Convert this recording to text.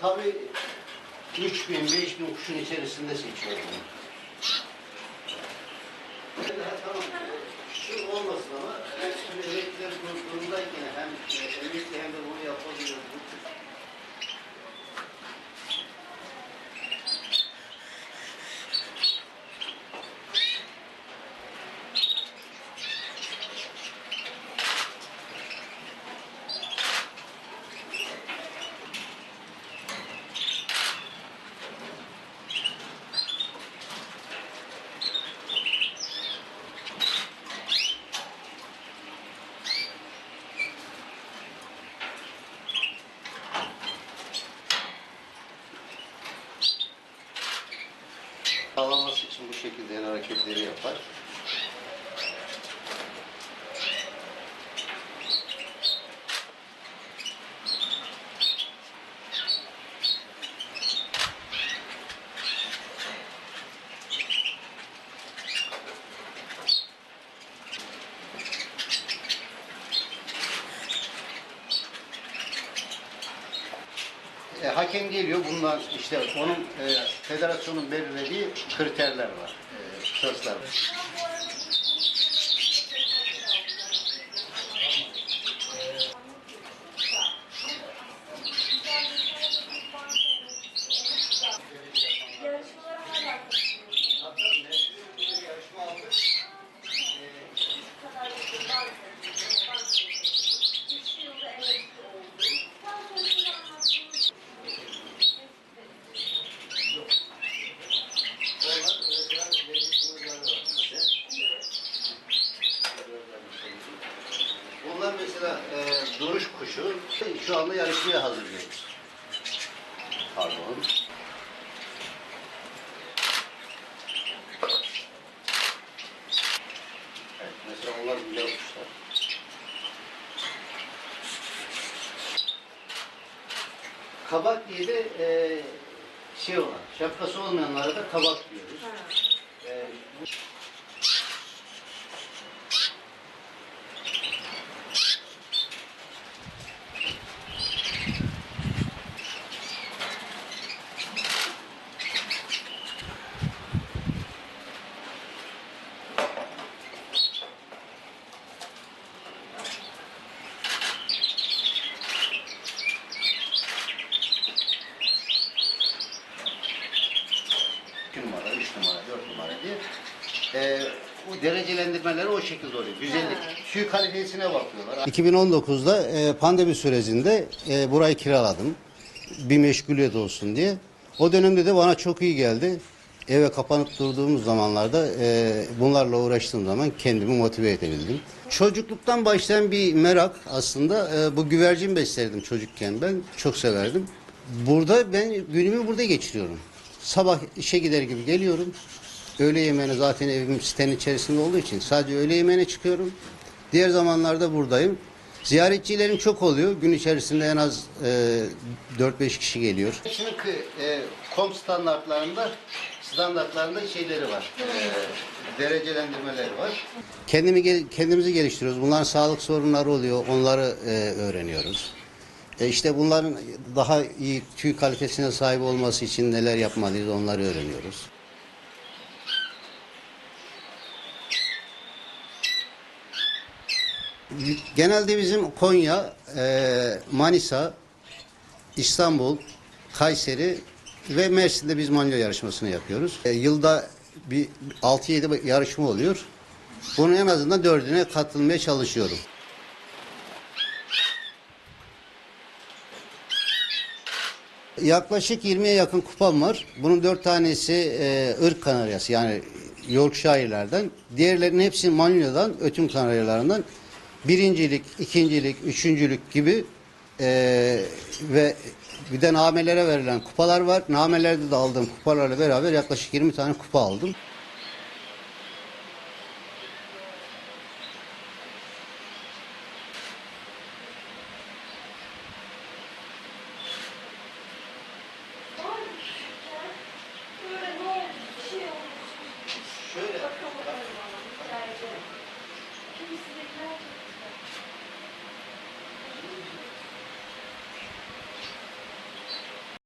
tabii 3000, 5000 kuşun içerisinde seçiyorum. Şu olmasın ama sağlaması için bu şekilde yani hareketleri yapar. E, hakem geliyor. Bunlar işte onun e, federasyonun belirlediği kriterler var. E, var. Mesela e, duruş kuşu. Şu anda yarışmaya hazırlıyoruz. Pardon. Evet, mesela onlar güzel kuşlar. Kabak diye de e, şey olan, şapkası olmayanlara da kabak diyoruz. E, numara, 3 numara, 4 numara diye. Ee, o derecelendirmeleri o şekilde oluyor. Güzellik, tüy kalitesine bakıyorlar. 2019'da e, pandemi sürecinde e, burayı kiraladım. Bir meşguliyet olsun diye. O dönemde de bana çok iyi geldi. Eve kapanıp durduğumuz zamanlarda e, bunlarla uğraştığım zaman kendimi motive edebildim. Çocukluktan başlayan bir merak aslında. E, bu güvercin beslerdim çocukken ben. Çok severdim. Burada ben günümü burada geçiriyorum. Sabah işe gider gibi geliyorum. Öğle yemeğine zaten evim sitenin içerisinde olduğu için sadece öğle yemeğine çıkıyorum. Diğer zamanlarda buradayım. Ziyaretçilerim çok oluyor. Gün içerisinde en az e, 4-5 kişi geliyor. Şimdi e, kom standartlarında standartlarında şeyleri var. E, derecelendirmeleri var. Kendimi kendimizi geliştiriyoruz. Bunların sağlık sorunları oluyor. Onları e, öğreniyoruz. E işte bunların daha iyi tüy kalitesine sahip olması için neler yapmalıyız onları öğreniyoruz. Genelde bizim Konya, e, Manisa, İstanbul, Kayseri ve Mersin'de biz manyo yarışmasını yapıyoruz. E, yılda bir 6-7 yarışma oluyor. Bunun en azından dördüne katılmaya çalışıyorum. Yaklaşık 20'ye yakın kupam var. Bunun 4 tanesi e, ırk kanaryası yani Yorkshire'lerden. Diğerlerinin hepsi Manila'dan, ötüm kanaryalarından. Birincilik, ikincilik, üçüncülük gibi e, ve bir de namelere verilen kupalar var. Namelerde de aldığım kupalarla beraber yaklaşık 20 tane kupa aldım.